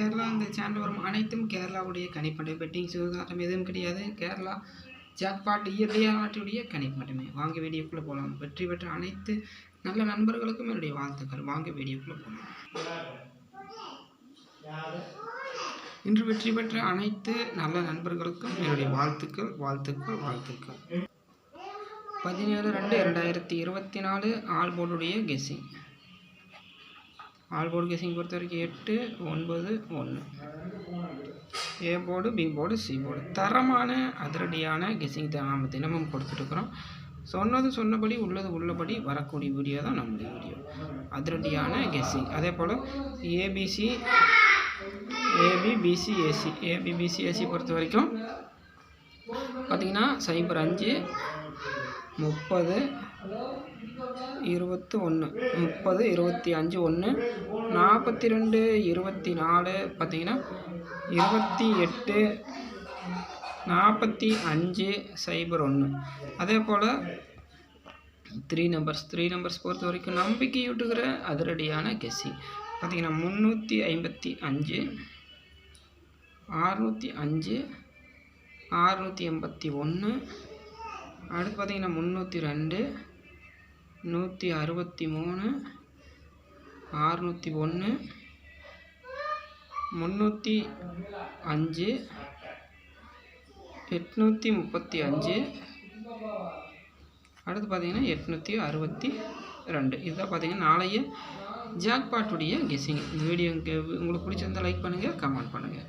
கேரளா இந்த சேனல் வரும். அனைத்தும் கேரளாவுடைய கணிப்பண்டை. பெட்டிங் சுகாதாரம் எதுவும் கிடையாது. கேரளா ஜாக்பாட் இயற்கை நாட்டுடைய கணிப்பு மட்டுமே வாங்க வீடியோக்குள்ளே போகலாம் வெற்றி பெற்ற அனைத்து நல்ல நண்பர்களுக்கும் என்னுடைய வாழ்த்துக்கள். வாங்க வீடியோக்குள்ளே போகலாம் இன்று வெற்றி பெற்ற அனைத்து நல்ல நண்பர்களுக்கும் என்னுடைய வாழ்த்துக்கள் வாழ்த்துக்கள் வாழ்த்துக்கள். பதினேழு ரெண்டு இரண்டாயிரத்தி இருபத்தி நாலு ஆல்போர்டுடைய கெஸ்ஸிங் ஆல் போர்டு கேசிங் பொறுத்த வரைக்கும் எட்டு ஒன்பது ஒன்று. A board B board C board. தரமான அதிரடியான கெஸ்ஸிங் தான் நாம் தினமும் கொடுத்துட்ருக்குறோம் சொன்னது சொன்னபடி உள்ளது உள்ளபடி வரக்கூடிய வீடியோ தான் நம்முடைய வீடியோ. அதிரடியான கெஸ்ஸிங் அதே போல் ABC AB BC AC AB BC AC பொறுத்த வரைக்கும் பார்த்திங்கன்னா சைபர் அஞ்சு முப்பது இருபத்தி ஒன்று. முப்பது இருபத்தி அஞ்சு ஒன்று. நாற்பத்தி ரெண்டு இருபத்தி நாலு பார்த்திங்கன்னா இருபத்தி எட்டு நாற்பத்தி அஞ்சு சைபர் ஒன்று. அதே போல் த்ரீ நம்பர்ஸ் த்ரீ நம்பர்ஸ் பொறுத்த வரைக்கும் நம்பிக்கையூட்டுகிற அதிரடியான கெஸ்ஸி பார்த்திங்கன்னா முந்நூற்றி ஐம்பத்தி அஞ்சு ஆறுநூற்றி அஞ்சு ஆறுநூற்றி எண்பத்தி ஒன்று அடுத்து பார்த்திங்கன்னா முந்நூற்றி ரெண்டு நூற்றி அறுபத்தி மூணு ஆறுநூற்றி ஒன்று முந்நூற்றி அஞ்சு எட்நூற்றி முப்பத்தி அஞ்சு. அடுத்து பார்த்தீங்கன்னா எட்நூற்றி அறுபத்தி ரெண்டு. இதுதான் பார்த்தீங்கன்னா நாளைய ஜாக்பாட்டுடைய கெஸ்ஸிங் இந்த வீடியோ உங்களுக்கு பிடிச்சிருந்தால் லைக் பண்ணுங்கள் கமெண்ட் பண்ணுங்கள்